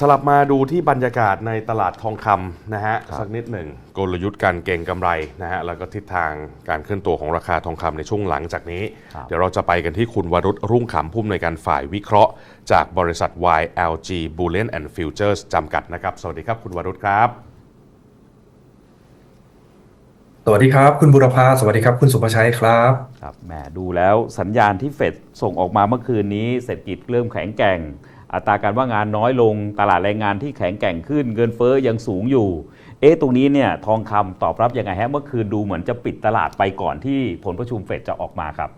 สลับมาดูที่บรรยากาศในตลาดทองคำนะฮะครับสักนิดหนึ่งกลยุทธ์การเก็งกำไรนะฮะแล้วก็ทิศทางการเคลื่อนตัวของราคาทองคำในช่วงหลังจากนี้ครับเดี๋ยวเราจะไปกันที่คุณวรุษรุ่งขำผู้อำนวยการฝ่ายวิเคราะห์ จากบริษัท YLG Bullion and Futures จำกัดนะครับ สวัสดีครับคุณวรุษครับ สวัสดีครับ คุณบุรพาสวัสดีครับคุณสุภชัยครับครับแหมดูแล้วสัญญาณที่เฟดส่งออกมาเมื่อคืนนี้เศรษฐกิจเริ่มแข็งแกร่ง อัตราการว่างงานน้อยลงตลาดแรงงานที่แข็งแกร่งขึ้น เงินเฟ้อยังสูงอยู่ เอ๊ะตรงนี้เนี่ยทองคำตอบรับยังไงฮะเมื่อคืนดูเหมือนจะปิดตลาดไปก่อนที่ผลประชุมเฟดจะออกมาครับ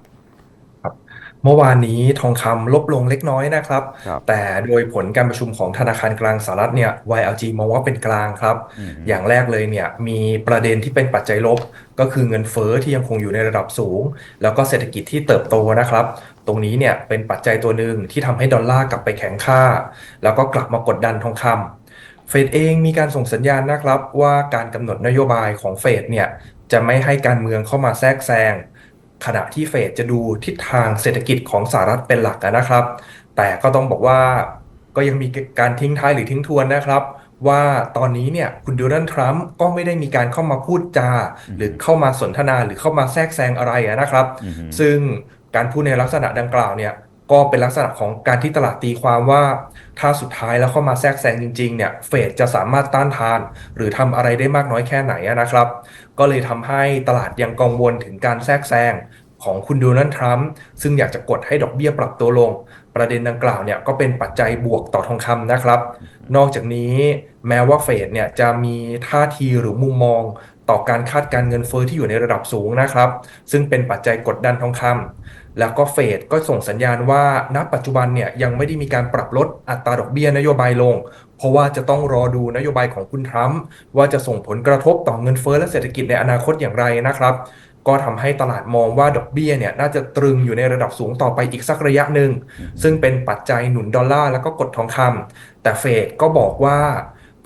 เมื่อวานนี้ทองคำลบลงเล็กน้อยนะครับครับแต่โดยผลการประชุมของธนาคารกลางสหรัฐเนี่ย YLG มองว่าเป็นกลางครับอืมอย่างแรกเลยเนี่ยมีประเด็นที่เป็นปัจจัยลบ ก็คือเงินเฟ้อที่ยังคงอยู่ในระดับสูง แล้วก็เศรษฐกิจที่เติบโตนะครับ ตรงนี้เนี่ยเป็นปัจจัยตัวหนึ่งที่ทำให้ดอลลาร์กลับไปแข็งค่า แล้วก็กลับมากดดันทองคำเฟดเองมีการส่งสัญญาณนะครับว่าการกำหนดนโยบายของเฟดเนี่ยจะไม่ให้การเมืองเข้ามาแทรกแซงขณะที่เฟดจะดูทิศทางเศรษฐกิจของสหรัฐเป็นหลักอะนะครับ แต่ก็ต้องบอกว่าก็ยังมีการทิ้งท้ายหรือทิ้งทวนนะครับ ว่าตอนนี้เนี่ยคุณโดนัลด์ทรัมป์ก็ไม่ได้มีการเข้ามาพูดจา หรือเข้ามาสนทนาหรือเข้ามาแทรกแซงอะไรอะนะครับอือฮึซึ่ง การพูดในลักษณะดังกล่าวเนี่ยก็เป็นลักษณะของการที่ตลาดตีความว่า ถ้าสุดท้ายแล้วเข้ามาแทรกแซงจริงๆเนี่ยเฟดจะสามารถต้านทาน หรือทำอะไรได้มากน้อยแค่ไหนนะครับ ก็เลยทำให้ตลาดยังกังวลถึงการแทรกแซงของคุณโดนัลด์ทรัมป์ซึ่งอยากจะกดให้ดอกเบี้ยปรับตัวลง ประเด็นดังกล่าวเนี่ยก็เป็นปัจจัยบวกต่อทองคำนะครับ นอกจากนี้แม้ว่าเฟดเนี่ยจะมีท่าทีหรือมุมมอง ต่อการคาดการเงินเฟ้อที่อยู่ในระดับสูงนะครับ ซึ่งเป็นปัจจัยกดดันทองคำแล้วก็เฟดก็ส่งสัญญาณว่าณปัจจุบันเนี่ยยังไม่ได้มีการปรับลดอัตราดอกเบี้ยนโยบายลง เพราะว่าจะต้องรอดูนโยบายของคุณทรัมป์ว่าจะส่งผลกระทบต่อเงินเฟ้อและเศรษฐกิจในอนาคตอย่างไรนะครับก็ทำให้ตลาดมองว่าดอกเบี้ยเนี่ยน่าจะตรึงอยู่ในระดับสูงต่อไปอีกสักระยะหนึ่ง ซึ่งเป็นปัจจัยหนุนดอลลาร์แล้วก็กดทองคำแต่เฟดก็บอกว่า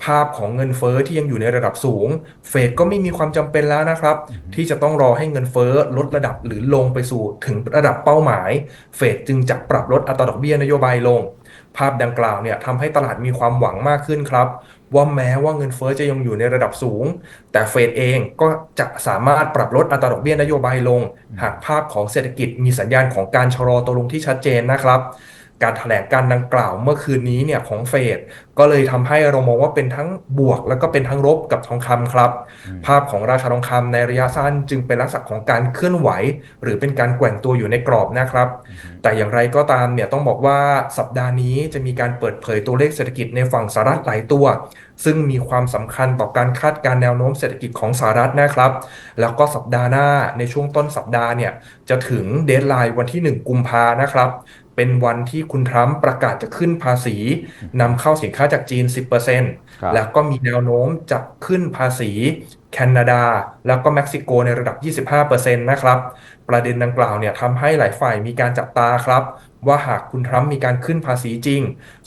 ภาพของเงินเฟ้อที่ยังอยู่ในระดับสูง เฟดก็ไม่มีความจำเป็นแล้วนะครับ ที่จะต้องรอให้เงินเฟ้อลดระดับหรือลงไปสู่ถึงระดับเป้าหมาย เฟดจึงจะปรับลดอัตราดอกเบี้ยนโยบายลง ภาพดังกล่าวเนี่ยทำให้ตลาดมีความหวังมากขึ้นครับ ว่าแม้ว่าเงินเฟ้อจะยังอยู่ในระดับสูง แต่เฟดเองก็จะสามารถปรับลดอัตราดอกเบี้ยนโยบายลง หากภาพของเศรษฐกิจมีสัญญาณของการชะลอตัวลงที่ชัดเจนนะครับ การแถลงการดังกล่าวเมื่อคืนนี้เนี่ยของเฟดก็เลยทำให้เรามองว่าเป็นทั้งบวก แล้วก็เป็นทั้งลบกับทองคำครับ ภาพของราคาทองคำในระยะสั้นจึงเป็นลักษณะของการเคลื่อนไหว หรือเป็นการแกว่งตัวอยู่ในกรอบนะครับ แต่อย่างไรก็ตามเนี่ยต้องบอกว่าสัปดาห์นี้จะมีการเปิดเผยตัวเลขเศรษฐกิจในฝั่งสหรัฐหลายตัว ซึ่งมีความสำคัญต่อการคาดการณ์แนวโน้มเศรษฐกิจของสหรัฐนะครับ แล้วก็สัปดาห์หน้าในช่วงต้นสัปดาห์เนี่ยจะถึงเดดไลน์วันที่ 1 กุมภานะครับ เป็นวันที่คุณทรัมป์ประกาศจะขึ้นภาษีนำเข้าสินค้าจากจีน 10%ครับแล้วก็มีแนวโน้มจะขึ้นภาษี แคนาดา แล้วก็เม็กซิโกในระดับ 25%นะครับ ประเด็นดังกล่าวเนี่ยทำให้หลายฝ่ายมีการจับตาครับ ว่าหากคุณทรัมป์มีการขึ้นภาษีจริง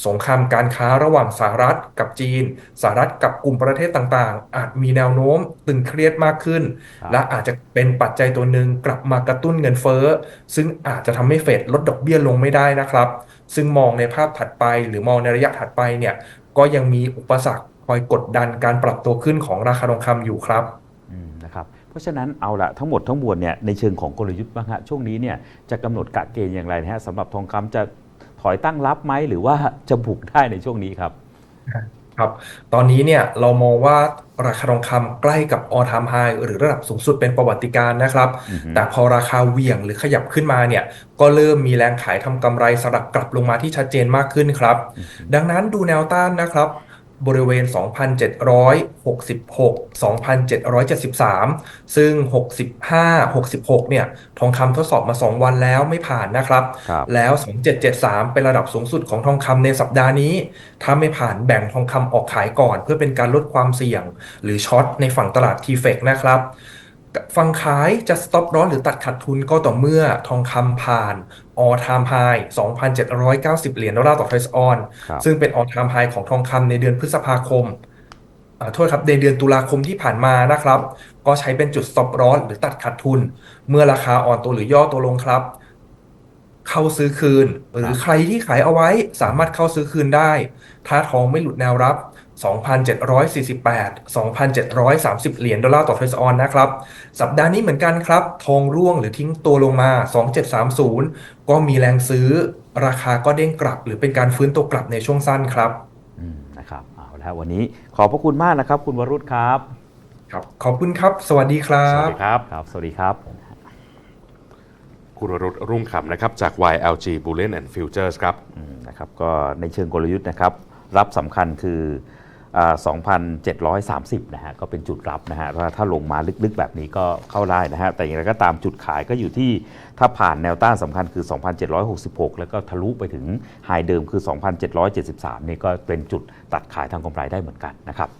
สงครามการค้าระหว่างสหรัฐกับจีน สหรัฐกับกลุ่มประเทศต่างๆ อาจมีแนวโน้มตึงเครียดมากขึ้นครับและอาจจะเป็นปัจจัยตัวหนึ่งกลับมากระตุ้นเงินเฟ้อ ซึ่งอาจจะทำให้เฟดลดดอกเบี้ยลงไม่ได้นะครับ ซึ่งมองในภาพถัดไปหรือมองในระยะถัดไปเนี่ยก็ยังมีอุปสรรค คอยกดดันการปรับตัวขึ้นของราคาทองคำอยู่ครับอืมนะครับเพราะฉะนั้นเอาละทั้งหมดทั้งมวลเนี่ยในเชิงของกลยุทธ์บ้างฮะช่วงนี้เนี่ยจะกำหนดกะเกณฑ์อย่างไรนะฮะสำหรับทองคำจะถอยตั้งรับไหมหรือว่าจะบุกได้ในช่วงนี้ครับครับ ตอนนี้เนี่ยเรามองว่าราคาทองคำใกล้กับ all time high หรือระดับสูงสุดเป็นประวัติการณ์นะครับอือฮึแต่พอราคาเหวี่ยงหรือขยับขึ้นมาเนี่ยก็เริ่มมีแรงขายทำกำไรสลับกลับลงมาที่ชัดเจนมากขึ้นครับ ดังนั้นดูแนวต้านนะครับ บริเวณ 2,766 2,773 ซึ่ง 65 66 เนี่ย ทองคำทดสอบมา 2 วันแล้วไม่ผ่านนะครับครับแล้ว 2773 เป็นระดับสูงสุดของทองคำในสัปดาห์นี้ ถ้าไม่ผ่านแบ่งทองคำออกขายก่อน เพื่อเป็นการลดความเสี่ยง หรือช็อตในฝั่งตลาดทีเฟกนะครับ ฝั่งขายจะ stop loss หรือตัดขาดทุนก็ต่อเมื่อทองคำผ่าน all time high 2,790 เหรียญดอลลาร์ต่อทรอยส์ออนครับซึ่งเป็น all time high ของทองคำในเดือนพฤษภาคมอ่าโทษครับในเดือนตุลาคมที่ผ่านมานะครับ ก็ใช้เป็นจุด stop loss หรือตัดขาดทุน เมื่อราคาอ่อนตัวหรือย่อตัวลงครับ เข้าซื้อคืน หรือใครที่ขายเอาไว้สามารถเข้าซื้อคืนได้ ถ้าทองไม่หลุดแนวรับ 2,748 2,730 เหรียญดอลลาร์ต่อเทรซออนนะครับ สัปดาห์นี้เหมือนกันครับ ทองร่วงหรือทิ้งตัวลงมา 2730 ก็มีแรงซื้อ ราคาก็เด้งกลับ หรือเป็นการฟื้นตัวกลับในช่วงสั้นครับอืมนะครับเอาละวันนี้ขอบพระคุณมากนะครับ คุณวรุษครับ ครับ ขอบคุณครับ สวัสดีครัสวับสดีครับครับ สวัสดีครับคุณวรุษรุ่งขำนะครับจาก YLG Bullion and Futures ครับอืมนะครับก็ในเชิงกลยุทธ์นะครับรับสำคัญคืออ่า 2,730 นะฮะ ก็เป็นจุดรับนะฮะ ถ้าถ้าลงมาลึกๆแบบนี้ก็เข้าได้นะฮะ แต่อย่างไรก็ตามจุดขายก็อยู่ที่ถ้าผ่านแนวต้านสำคัญคือ 2,766 แล้วก็ทะลุไปถึงไฮเดิมคือ 2,773 นี่ก็เป็นจุดตัดขายทางกำไรได้เหมือนกันนะครับ